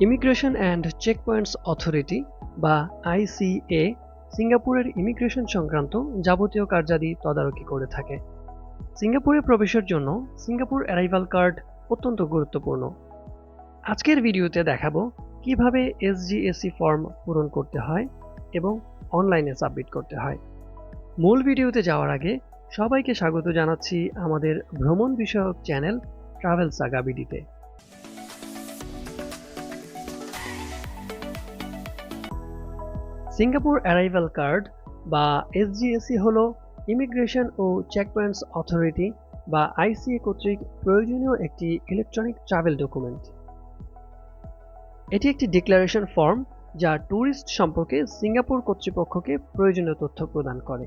Immigration and চেকপয়েন্টস authority বা আইসিএ সিঙ্গাপুরের immigration সংক্রান্ত যাবতীয় কার্যাদি তদারকি করে থাকে। সিঙ্গাপুরে প্রবেশের জন্য সিঙ্গাপুর অ্যারাইভাল কার্ড অত্যন্ত গুরুত্বপূর্ণ। আজকের ভিডিওতে দেখাবো কীভাবে এসজিএসসি ফর্ম পূরণ করতে হয় এবং অনলাইনে সাবমিট করতে হয়। মূল ভিডিওতে যাওয়ার আগে সবাইকে স্বাগত জানাচ্ছি আমাদের ভ্রমণ বিষয়ক channel travel saga Singapore arrival card বা এসজিএসি হল ইমিগ্রেশন ও চেকপয়েন্টস অথরিটি বা আইসিএ কর্তৃক প্রয়োজনীয় একটি ইলেকট্রনিক ট্রাভেল ডকুমেন্ট এটি একটি ডিক্লারেশন ফর্ম যা ট্যুরিস্ট সম্পর্কে সিঙ্গাপুর কর্তৃপক্ষকে প্রয়োজনীয় তথ্য প্রদান করে।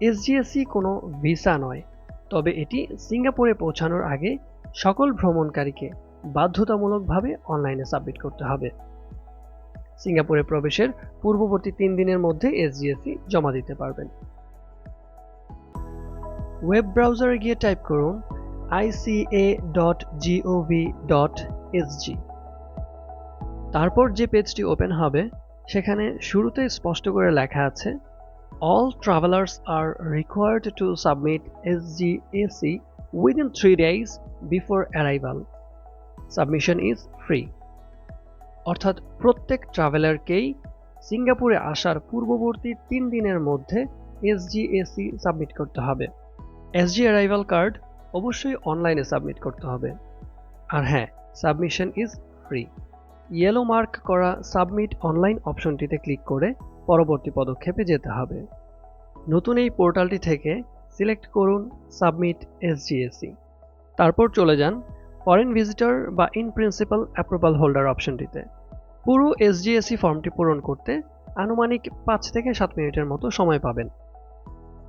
এসজিএসসি কোনো ভিসা নয়, তবে এটি সিঙ্গাপুরে পৌঁছানোর আগে সকল ভ্রমণকারীকে বাধ্যতামূলকভাবে অনলাইনে সাবমিট করতে হবে। সিঙ্গাপুরে প্রবেশের পূর্ববর্তী তিন দিনের মধ্যে এসজিএসসি জমা দিতে পারবেন। ওয়েব ব্রাউজারে গিয়ে টাইপ করুন ICA dot GOV dot SG তারপর যে পেজটি ওপেন হবে, সেখানে শুরুতে স্পষ্ট করে লেখা আছে all travellers are required to submit SGAC within three days before arrival submission is free অর্থাৎ প্রত্যেক ট্রাভেলারকেই সিঙ্গাপুরে আসার পূর্ববর্তী তিন দিনের মধ্যে এসজিএসি সাবমিট করতে হবে। এসজি অ্যারাইভাল কার্ড অবশ্যই অনলাইনে সাবমিট করতে হবে। আর হ্যাঁ submission is free yellow mark করা সাবমিট অনলাইন অপশনটিতে ক্লিক করে পরবর্তী পদক্ষেপে যেতে হবে। নতুন এই পোর্টালটি থেকে সিলেক্ট করুন সাবমিট এসজিএসি তারপর চলে যান ফরেন ভিজিটর বা ইন প্রিন্সিপাল অ্যাপ্রুভাল হোল্ডার অপশনটিতে পুরো এসজিএসি ফর্মটি পূরণ করতে আনুমানিক পাঁচ থেকে সাত মিনিটের মতো সময় পাবেন।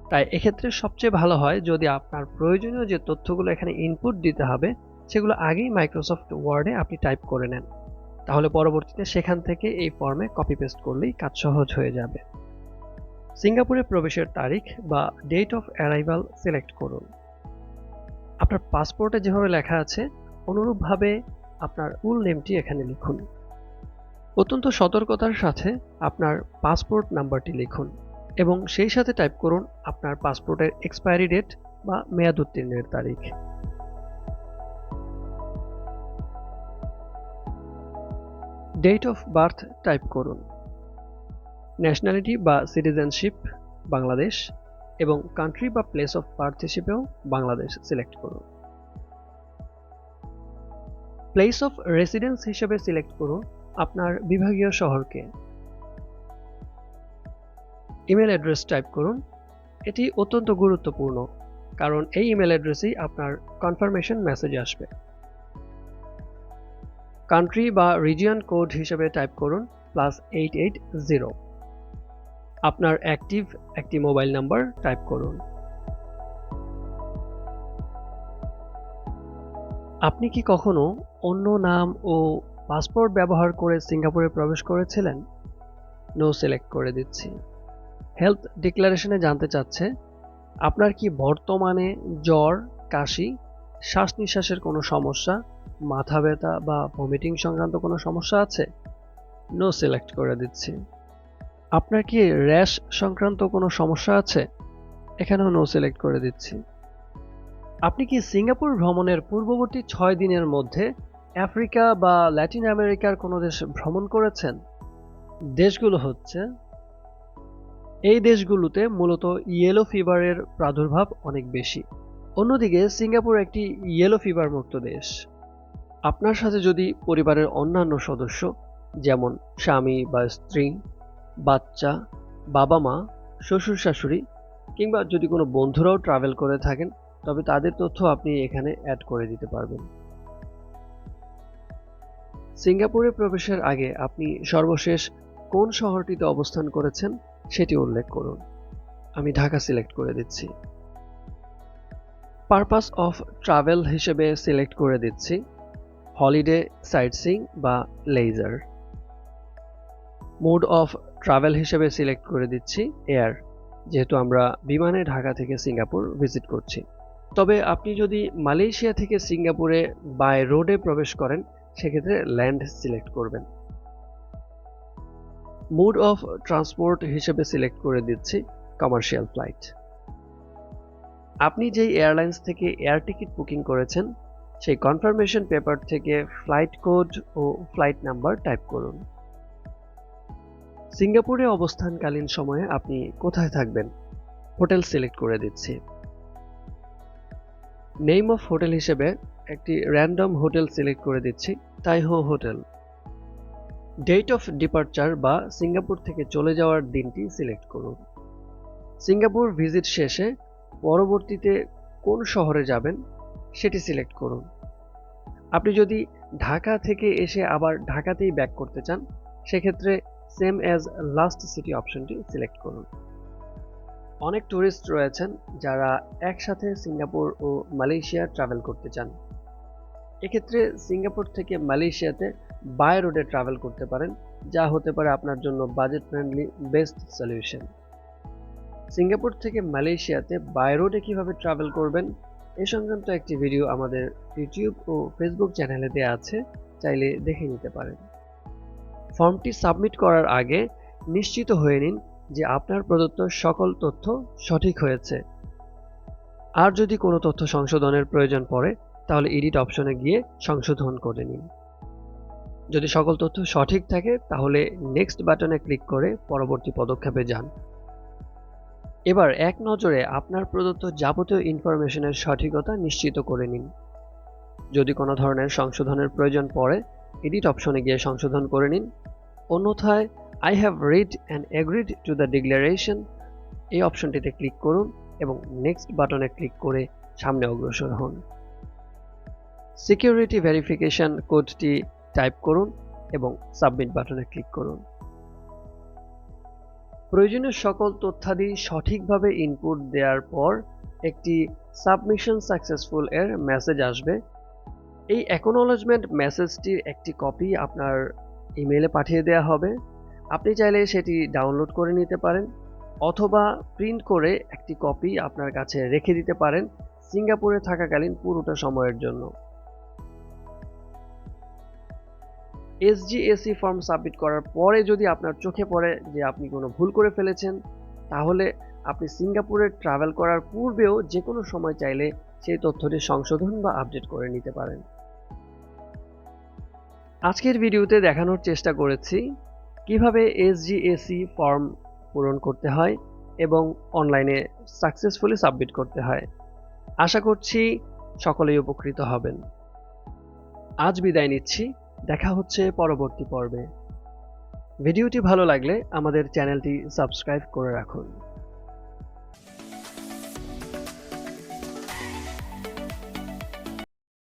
তাই এক্ষেত্রে সবচেয়ে ভালো হয় যদি আপনার প্রয়োজনীয় যে তথ্যগুলো এখানে ইনপুট দিতে হবে, সেগুলো আগেই মাইক্রোসফট ওয়ার্ডে আপনি টাইপ করে নেন। তাহলে পরবর্তীতে সেখান থেকে এই ফর্মে কপি পেস্ট করলেই কাজ সহজ হয়ে যাবে। সিঙ্গাপুরে প্রবেশের তারিখ বা ডেট অফ অ্যারাইভাল সিলেক্ট করুন। আপনার পাসপোর্টে যেভাবে লেখা আছে অনুরূপভাবে আপনার ফুল নেমটি এখানে লিখুন। অত্যন্ত সতর্কতার সাথে আপনার পাসপোর্ট নাম্বারটি লিখুন এবং সেই সাথে টাইপ করুন আপনার পাসপোর্টের এক্সপায়ারি ডেট বা মেয়াদ উত্তীর্ণের তারিখ। ডেট অফ বার্থ টাইপ করুন। ন্যাশনালিটি বা সিটিজেনশিপ বাংলাদেশ এবং কান্ট্রি বা প্লেস অফ বার্থ হিসেবেও বাংলাদেশ সিলেক্ট করুন। প্লেস অফ রেসিডেন্স হিসেবে সিলেক্ট করুন আপনার বিভাগীয় শহরকে। ইমেল অ্যাড্রেস টাইপ করুন। এটি অত্যন্ত গুরুত্বপূর্ণ, কারণ এই ইমেল অ্যাড্রেসেই আপনার কনফার্মেশন মেসেজ আসবে। কান্ট্রি বা রিজিয়ন কোড হিসেবে টাইপ করুন প্লাস এইট এইট জিরো আপনার অ্যাক্টিভ একটি মোবাইল নাম্বার টাইপ করুন। আপনি কি কখনো অন্য নাম ও পাসপোর্ট ব্যবহার করে সিঙ্গাপুরে প্রবেশ করেছিলেন? নো সিলেক্ট করে দিচ্ছি। হেলথ ডিক্লারেশনে জানতে চাচ্ছে, আপনার কি বর্তমানে জ্বর, কাশি শ্বাস নিঃশ্বাসের কোনো সমস্যা, মাথা ব্যথা বা ভমিটিং সংক্রান্ত কোনো সমস্যা আছে? নো সিলেক্ট করে দিচ্ছি। আপনার কি র্যাশ সংক্রান্ত কোনো সমস্যা আছে? এখানেও নো সিলেক্ট করে দিচ্ছি। আপনি কি সিঙ্গাপুর ভ্রমণের পূর্ববর্তী ছয় দিনের মধ্যে আফ্রিকা বা ল্যাটিন আমেরিকার কোনো দেশ ভ্রমণ করেছেন? দেশগুলো হচ্ছে, এই দেশগুলোতে মূলত ইয়েলো ফিভারের প্রাদুর্ভাব অনেক বেশি। অন্যদিকে, সিঙ্গাপুর একটি ইয়েলো ফিভার মুক্ত দেশ। আপনার সাথে যদি পরিবারের অন্যান্য সদস্য, যেমন স্বামী বা স্ত্রী, বাচ্চা বাবা মা শ্বশুর শাশুড়ি কিংবা যদি কোনো বন্ধুরাও ট্রাভেল করে থাকেন তবে তাদের তথ্য আপনি এখানে অ্যাড করে দিতে পারবেন। সিঙ্গাপুরে প্রবেশের আগে আপনি সর্বশেষ কোন শহরটিতে অবস্থান করেছেন সেটি উল্লেখ করুন। আমি ঢাকা সিলেক্ট করে দিচ্ছি। পারপাস অফ ট্রাভেল হিসেবে সিলেক্ট করে দিচ্ছি। হলিডে সাইটসিং বা লেজার মোড অফ ট্রাভেল হিসেবে সিলেক্ট করে দিচ্ছি এয়ার যেহেতু আমরা বিমানে ঢাকা থেকে সিঙ্গাপুর ভিজিট করছি। তবে আপনি যদি মালয়েশিয়া থেকে সিঙ্গাপুরে বাই রোডে প্রবেশ করেন, সেক্ষেত্রে ল্যান্ড সিলেক্ট করবেন। মুড অফ ট্রান্সপোর্ট হিসেবে সিলেক্ট করে দিচ্ছি কমার্শিয়াল ফ্লাইট। আপনি যেই এয়ারলাইন্স থেকে এয়ার টিকিট বুকিং করেছেন, সেই কনফার্মেশন পেপার থেকে ফ্লাইট কোড ও ফ্লাইট নাম্বার টাইপ করুন। সিঙ্গাপুরে অবস্থানকালীন সময়ে আপনি কোথায় থাকবেন, হোটেল সিলেক্ট করে দিচ্ছি। নেম অফ হোটেল হিসেবে একটি র্যান্ডম হোটেল সিলেক্ট করে দিচ্ছি তাইহো হোটেল ডেট অফ ডিপার্চার বা সিঙ্গাপুর থেকে চলে যাওয়ার দিনটি সিলেক্ট করুন। সিঙ্গাপুর ভিজিট শেষে পরবর্তীতে কোন শহরে যাবেন সেটি সিলেক্ট করুন। আপনি যদি ঢাকা থেকে এসে আবার ঢাকাতেই ব্যাক করতে চান, সেক্ষেত্রে সেম অ্যাজ লাস্ট সিটি অপশনটি সিলেক্ট করুন। অনেক ট্যুরিস্ট রয়েছেন যারা একসাথে সিঙ্গাপুর ও মালয়েশিয়া ট্রাভেল করতে চান। এক্ষেত্রে সিঙ্গাপুর থেকে মালয়েশিয়াতে বাই রোডে ট্রাভেল করতে পারেন, যা হতে পারে আপনার জন্য budget friendly best solution Singapore থেকে মালয়েশিয়াতে বাই রোডে কীভাবে ট্রাভেল করবেন, এ সংক্রান্ত একটি ভিডিও আমাদের ইউটিউব ও ফেসবুক চ্যানেলে দেওয়া আছে, চাইলে দেখে নিতে পারেন। ফর্মটি সাবমিট করার আগে নিশ্চিত হয়ে নিন যে আপনার প্রদত্ত সকল তথ্য সঠিক হয়েছে। আর যদি কোনো তথ্য সংশোধনের প্রয়োজন পড়ে, তাহলে এডিট অপশনে গিয়ে সংশোধন করে নিন। যদি সকল তথ্য সঠিক থাকে, তাহলে নেক্সট বাটনে ক্লিক করে পরবর্তী পদক্ষেপে যান। এবার এক নজরে আপনার প্রদত্ত যাবতীয় ইনফরমেশনের সঠিকতা নিশ্চিত করে নিন। যদি কোনো ধরনের সংশোধনের প্রয়োজন পড়ে, এডিট অপশনে গিয়ে সংশোধন করে নিন। অন্যথায় I have read and agreed to the declaration এই অপশনটিতে ক্লিক করুন এবং নেক্সট বাটনে ক্লিক করে সামনে অগ্রসর হন। সিকিউরিটি ভেরিফিকেশন কোডটি টাইপ করুন এবং সাবমিট বাটনে ক্লিক করুন। প্রয়োজনীয় সকল তথ্যাদি সঠিকভাবে ইনপুট দেওয়ার পর একটি সাবমিশন সাকসেসফুল এর মেসেজ আসবে। এই অ্যাকনোলজমেন্ট মেসেজটির একটি কপি আপনার ইমেলে পাঠিয়ে দেওয়া হবে। আপনি চাইলে সেটি ডাউনলোড করে নিতে পারেন অথবা প্রিন্ট করে একটি কপি আপনার কাছে রেখে দিতে পারেন সিঙ্গাপুরে থাকাকালীন পুরোটা সময়ের জন্য। এসজিএসি ফর্ম সাবমিট করার পরে যদি আপনার চোখে পড়ে যে আপনি কোনো ভুল করে ফেলেছেন, তাহলে আপনি সিঙ্গাপুরে ট্রাভেল করার পূর্বেও যে কোনো সময় চাইলে সেই তথ্যটি সংশোধন বা আপডেট করে নিতে পারেন। আজকের ভিডিওতে দেখানোর চেষ্টা করেছি কীভাবে এসজিএসি ফর্ম পূরণ করতে হয় এবং অনলাইনে সাকসেসফুলি সাবমিট করতে হয়। আশা করছি সকলেই উপকৃত হবেন। আজ বিদায় নিচ্ছি। দেখা হচ্ছে পরবর্তী পর্বে। ভিডিওটি ভালো লাগলে আমাদের চ্যানেলটি সাবস্ক্রাইব করে রাখুন।